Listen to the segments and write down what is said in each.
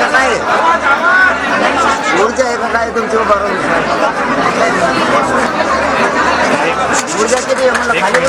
आहे का काय ऊर्जा आहे का काय तुमची बरोबर ऊर्जा किती खाली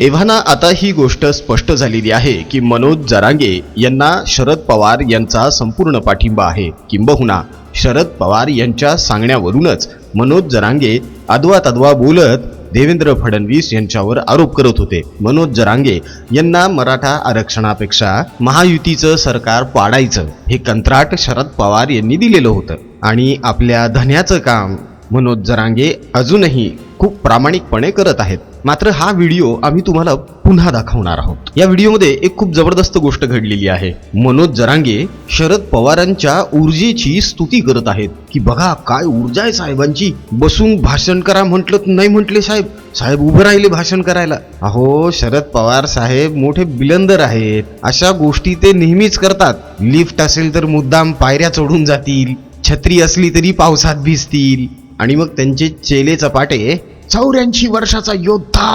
एव्हाना आता ही गोष्ट स्पष्ट झालेली आहे की मनोज जरांगे यांना शरद पवार यांचा संपूर्ण पाठिंबा आहे. किंबहुना शरद पवार यांच्या सांगण्यावरूनच मनोज जरांगे अदवा तद्वा बोलत देवेंद्र फडणवीस यांच्यावर आरोप करत होते. मनोज जरांगे यांना मराठा आरक्षणापेक्षा महायुतीचं सरकार पाडायचं हे कंत्राट शरद पवार यांनी दिलेलं होतं. आणि आपल्या धन्याचं काम मनोज जरांगे अजूनही खूप प्रामाणिकपणे करत आहेत. मात्र हा व्हिडिओ आम्ही तुम्हाला पुन्हा दाखवणार आहोत. या व्हिडिओमध्ये एक खूप जबरदस्त गोष्ट घडलेली आहे. मनोज जरांगे शरद पवारांच्या ऊर्जेची स्तुती करत आहेत. की बघा काय ऊर्जा आहे साहेबांची. बसून भाषण करा म्हटलं तर नाही म्हटले साहेब. साहेब उभं राहिले भाषण करायला. अहो शरद पवार साहेब मोठे बिलंदर आहेत. अशा गोष्टी ते नेहमीच करतात. लिफ्ट असेल तर मुद्दाम पायऱ्या चढून जातील. छत्री असली तरी पावसात भिजतील. आणि मग त्यांचे चेले चपाटे चौऱ्याऐंशी वर्षाचा योद्धा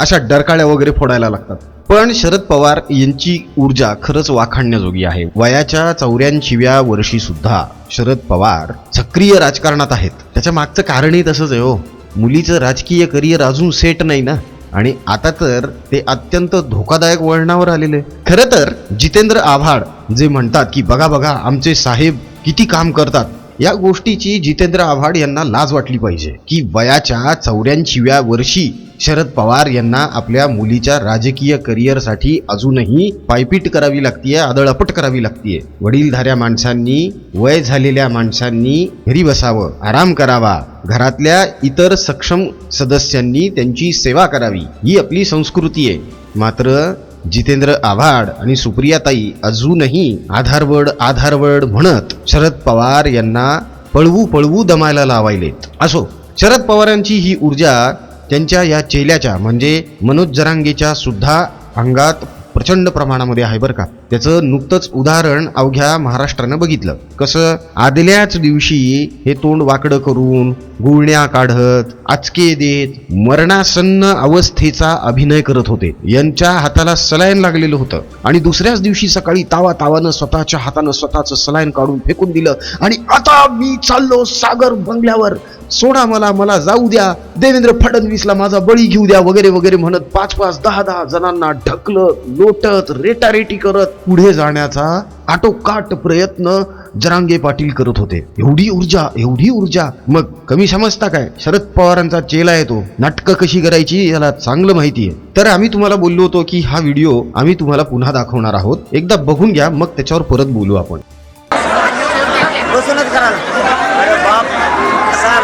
अशा डरकाळ्या वगैरे फोडायला लागतात. पण शरद पवार यांची ऊर्जा खरंच वाखाणण्याजोगी आहे. वयाच्या चौऱ्याऐंशीव्या वर्षी सुद्धा शरद पवार सक्रिय राजकारणात आहेत. त्याच्या मागचं कारणही तसंच आहे हो. मुलीचं राजकीय करिअर अजून सेट नाही ना. आणि आता तर ते अत्यंत धोकादायक वळणावर आलेले. खरं तर जितेंद्र आव्हाड जे म्हणतात की बघा बघा आमचे साहेब किती काम करतात. या गोष्टीची जितेंद्र आव्हाड यांना लाज वाटली पाहिजे. की वयाच्या चौऱ्याऐंशीव्या वर्षी शरद पवार यांना आपल्या मुलीच्या राजकीय करिअरसाठी अजूनही पायपीट करावी लागतीये आदळपट करावी लागतीये. वडीलधाऱ्या माणसांनी वय झालेल्या माणसांनी घरी बसावं आराम करावा. घरातल्या इतर सक्षम सदस्यांनी त्यांची सेवा करावी. ही आपली संस्कृती आहे. मात्र जितेंद्र आव्हाड आणि सुप्रियाताई अजूनही आधारवड आधारवड म्हणत शरद पवार यांना पळवू पळवू दमायला लावायलेत. असो शरद पवारांची ही ऊर्जा त्यांच्या या चेल्याच्या म्हणजे मनोज जरांगेच्या सुद्धा अंगात प्रचंड प्रमाणामध्ये आहे बरं का. त्याचं नुकतंच उदाहरण अवघ्या महाराष्ट्रानं बघितलं. कसं? आदल्याच दिवशी हे तोंड वाकडं करून गुळण्या काढत आचके देत मरणासन्न अवस्थेचा अभिनय करत होते. यांच्या हाताला सलाईन लागलेलं होतं. आणि दुसऱ्याच दिवशी सकाळी तावा तावानं स्वतःच्या हातानं स्वतःचं सलाईन काढून फेकून दिलं. आणि आता मी चाललो सागर बंगल्यावर. सोडा मला मला जाऊ द्या. देवेंद्र फडणवीसला माझा बळी घेऊ द्या वगैरे वगैरे म्हणत पाच पाच दहा दहा जणांना ढकलत लोटत रेटारेटी करत पुढे जाण्याचा आटोकाट प्रयत्न जरांगे पाटील करत होते. एवढी ऊर्जा एवढी ऊर्जा. मग कमी समजता काय? शरद पवारांचा चेला येतो नाटकं कशी करायची याला चांगलं माहिती आहे. तर आम्ही तुम्हाला बोललो होतो की हा व्हिडिओ आम्ही तुम्हाला पुन्हा दाखवणार आहोत. एकदा बघून घ्या मग त्याच्यावर परत बोलू आपण.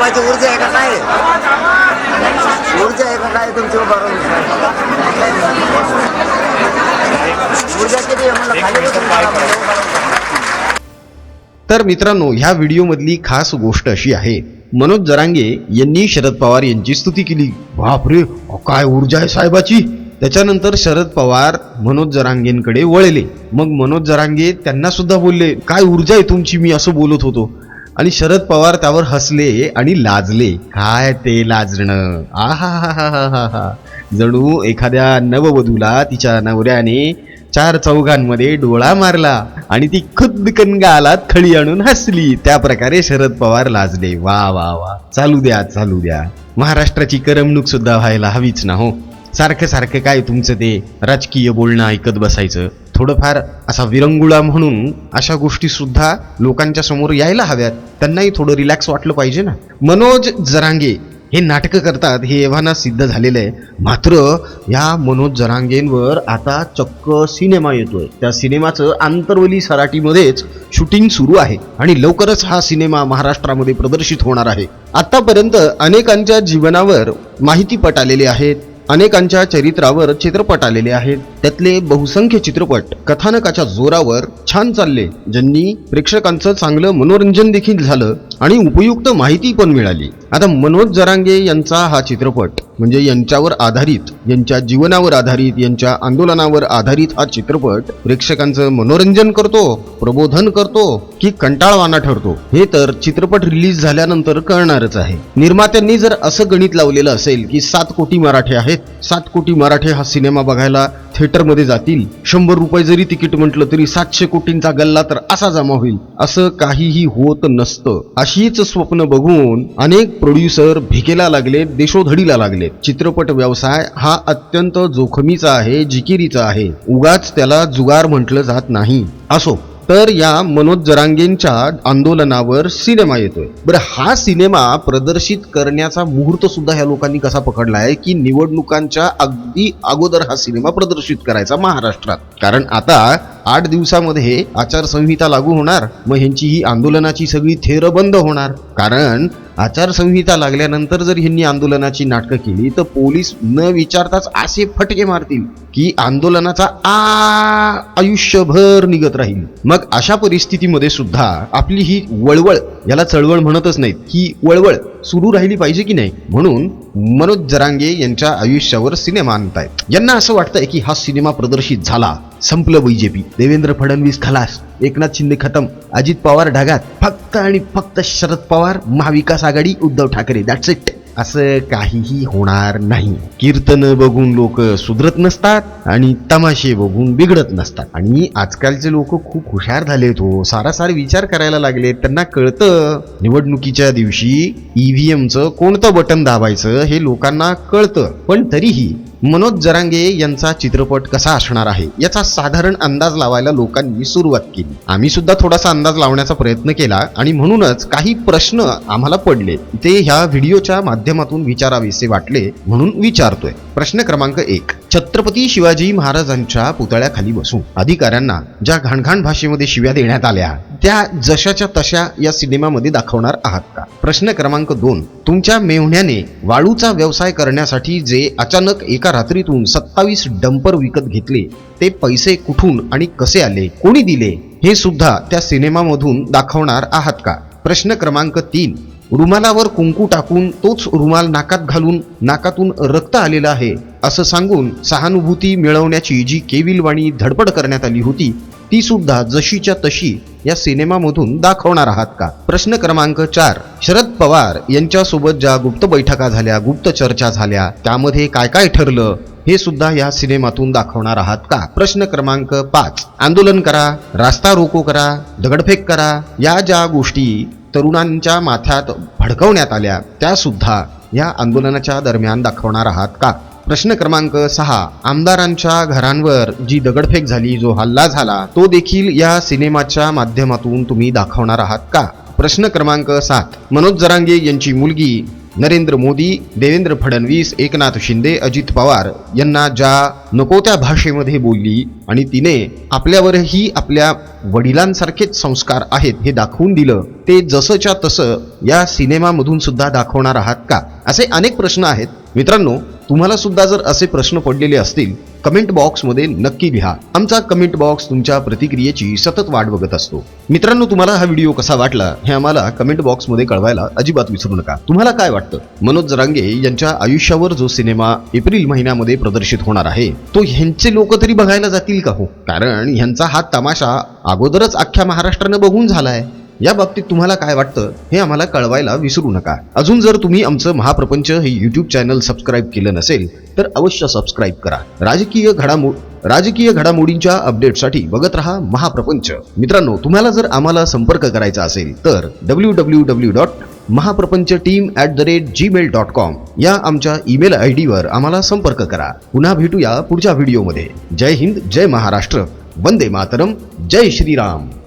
साहेबाची ऊर्जा आहे का काय? ऊर्जा आहे का काय तुमची बरोबर ऊर्जा किती म्हणलं? खाली. तर मित्रांनो ह्या व्हिडिओमधली खास गोष्ट अशी आहे. मनोज जरांगे यांनी शरद पवार यांची स्तुती केली. बापरे काय ऊर्जा आहे साहेबाची? त्याच्यानंतर शरद पवार मनोज जरांगेंकडे वळले. मग मनोज जरांगे त्यांना सुद्धा बोलले काय ऊर्जा आहे तुमची? मी असं बोलत होतो. आणि शरद पवार त्यावर हसले आणि लाजले. काय ते लाजणं? आहा हा हा हा हा हा जणू एखाद्या नववधूला तिच्या नवऱ्याने चार चौघांमध्ये डोळा मारला आणि ती खुद्द गालात खळी आणून हसली. त्या प्रकारे शरद पवार लाजले. वा वा वा. चालू द्या चालू द्या. महाराष्ट्राची करमणूक सुद्धा व्हायला हवीच ना हो. सारखं सारखं काय तुमचं ते राजकीय बोलणं ऐकत बसायचं? थोडंफार असा विरंगुळा म्हणून अशा गोष्टीसुद्धा लोकांच्या समोर यायला हव्यात. त्यांनाही थोडं रिलॅक्स वाटलं पाहिजे ना. मनोज जरांगे हे नाटकं करतात हे एव्हाना सिद्ध झालेलं आहे. मात्र या मनोज जरांगेंवर आता चक्क सिनेमा येतोय. त्या सिनेमाचं आंतरवली सराटीमध्येच शूटिंग सुरू आहे आणि लवकरच हा सिनेमा महाराष्ट्रामध्ये प्रदर्शित होणार आहे. आतापर्यंत अनेकांच्या जीवनावर माहितीपट आलेले आहेत अनेकांच्या चरित्रावर चित्रपट आलेले आहेत. त्यातले बहुसंख्य चित्रपट कथानकाच्या जोरावर छान चालले ज्यांनी प्रेक्षकांचं चांगलं मनोरंजन देखील झालं आणि उपयुक्त माहिती पण मिळाली. आता मनोज जरांगे यांचा हा चित्रपट म्हणजे यांच्यावर आधारित यांच्या जीवनावर आधारित यांच्या आंदोलनावर आधारित हा चित्रपट प्रेक्षकांचं मनोरंजन करतो प्रबोधन करतो की कंटाळवाना ठरतो. हे तर चित्रपट रिलीज झाल्यानंतर कळणारच आहे. निर्मात्यांनी जर असं गणित लावलेलं असेल की सात कोटी मराठे आहेत सात कोटी मराठे हा सिनेमा बघायला थिएटरमध्ये जातील. शंभर रुपये जरी तिकीट म्हटलं तरी सातशे कोटींचा गल्ला तर असा जमा होईल. असं काहीही होत नसतं. अशीच स्वप्न बघून अनेक प्रोड्युसर भिकेला लागलेत देशोधडीला लागलेत चित्रपट व्यवसाय हा अत्यंत जोखमीचा आहे जिकिरीचा आहे. उगाच त्याला जुगार म्हटलं जात नाही. असो. तर या मनोज जरांगेंच्या आंदोलनावर सिनेमा येतोय. बरं हा सिनेमा प्रदर्शित करण्याचा मुहूर्त सुद्धा ह्या लोकांनी कसा पकडला आहे की निवडणुकांच्या अगदी अगोदर हा सिनेमा प्रदर्शित करायचा महाराष्ट्रात? कारण आता आठ दिवसामध्ये आचारसंहिता लागू होणार. मग ह्यांची ही आंदोलनाची सगळी थेर बंद होणार. कारण आचारसंहिता लागल्यानंतर जर ह्यांनी आंदोलनाची नाटकं केली तर पोलीस न विचारताच असे फटके मारतील की आंदोलनाचा आ आयुष्यभर निघत राहील. मग अशा परिस्थितीमध्ये सुद्धा आपली ही वळवळ याला चळवळ म्हणतच नाहीत ही वळवळ सुरू राहिली पाहिजे की नाही? म्हणून मनोज जरांगे यांच्या आयुष्यावर सिनेमा आणतायत. यांना असं वाटतंय की हा सिनेमा प्रदर्शित झाला. संपलं बीजेपी. देवेंद्र फडणवीस खलास. एकनाथ शिंदे खतम. अजित पवार ढगात. फक्त आणि फक्त शरद पवार महाविकास आघाडी उद्धव ठाकरे. दॅट्स इट असं काहीही होणार नाही. कीर्तन बघून लोक सुधरत नसतात आणि तमाशे बघून बिघडत नसतात. आणि आजकालचे लोक खूप हुशार झालेत हो. सारासार विचार करायला लागले त्यांना कळतं निवडणुकीच्या दिवशी ईव्हीएमचं कोणतं बटन दाबायचं हे लोकांना कळतं. पण तरीही मनोज जरांगे यांचा चित्रपट कसा असणार आहे? याचा साधारण अंदाज लावायला लोकांनी सुरुवात केली. आम्ही सुद्धा थोडासा अंदाज लावण्याचा प्रयत्न केला आणि म्हणूनच काही प्रश्न आम्हाला पडले. ते ह्या व्हिडिओच्या माध्यमातून विचारावेसे वाटले म्हणून विचारतोय. प्रश्न क्रमांक एक. छत्रपती शिवाजी महाराजांच्या पुतळ्याखाली बसून अधिकाऱ्यांना ज्या घाणघाण भाषेमध्ये शिव्या देण्यात आल्या त्या जशाच्या तशा या सिनेमामध्ये दाखवणार आहात का? प्रश्न क्रमांक दोन. तुमच्या मेव्हण्याने वाळूचा व्यवसाय करण्यासाठी जे अचानक एका रात्रीतून सत्तावीस डंपर विकत घेतले ते पैसे कुठून आणि कसे आले कोणी दिले हे सुद्धा त्या सिनेमामधून दाखवणार आहात का? प्रश्न क्रमांक तीन. रुमालावर कुंकू टाकून तोच रुमाल नाकात घालून नाकातून रक्त आलेलं आहे असं सांगून सहानुभूती मिळवण्याची जी केविलवाणी धडपड करण्यात आली होती ती सुद्धा जशीच्या तशी या सिनेमामधून दाखवणार आहात का? प्रश्न क्रमांक चार. शरद पवार यांच्यासोबत ज्या गुप्त बैठका झाल्या गुप्त चर्चा झाल्या त्यामध्ये काय काय ठरलं हे सुद्धा या सिनेमातून दाखवणार आहात का? प्रश्न क्रमांक पाच. आंदोलन करा रास्ता रोको करा दगडफेक करा या ज्या गोष्टी तरुणांच्या माथ्यात भडकवण्यात आल्या त्यासुद्धा या आंदोलनाच्या दरम्यान दाखवणार आहात का? प्रश्न क्रमांक सहा. आमदारांच्या घरांवर जी दगडफेक झाली जो हल्ला झाला तो देखील या सिनेमाच्या माध्यमातून तुम्ही दाखवणार आहात का? प्रश्न क्रमांक सात. मनोज जरांगे यांची मुलगी नरेंद्र मोदी देवेंद्र फडणवीस एकनाथ शिंदे अजित पवार यांना ज्या नको त्या भाषेमध्ये बोलली आणि तिने आपल्यावरही आपल्या वडिलांसारखेच संस्कार आहेत हे दाखवून दिलं ते जसंच्या तसं या सिनेमामधून सुद्धा दाखवणार आहात का? असे अनेक प्रश्न आहेत. मित्रांनो तुम्हाला सुद्धा जर असे प्रश्न पडलेले असतील कमेंट बॉक्समध्ये नक्की लिहा. आमचा कमेंट बॉक्स तुमच्या प्रतिक्रियेची सतत वाट बघत असतो. मित्रांनो तुम्हाला हा व्हिडिओ कसा वाटला हे आम्हाला कमेंट बॉक्समध्ये कळवायला अजिबात विसरू नका. तुम्हाला काय वाटतं? मनोज जरांगे यांच्या आयुष्यावर जो सिनेमा एप्रिल महिन्यामध्ये प्रदर्शित होणार आहे तो ह्यांचे लोक तरी बघायला जातील का हो? कारण ह्यांचा हा तमाशा अगोदरच अख्ख्या महाराष्ट्रानं बघून झाला आहे या बाबतीत तुम्हाला काय वाटतं हे आम्हाला कळवायला विसरू नका. अजून जर तुम्ही आमचं महाप्रपंच हे युट्यूब चॅनल सबस्क्राईब केलं नसेल तर अवश्य सबस्क्राईब करा. राजकीय घडामोड राजकीय घडामोडींच्या अपडेटसाठी बघत रहा महाप्रपंच. मित्रांनो तुम्हाला जर आम्हाला संपर्क करायचा असेल तर W W W dot Mahaprapanch team at the rate Gmail dot com या आमच्या ईमेल आय डीवर आम्हाला संपर्क करा. पुन्हा भेटूया पुढच्या व्हिडिओमध्ये जय हिंद जय महाराष्ट्र. वंदे मातरम. जय श्रीराम.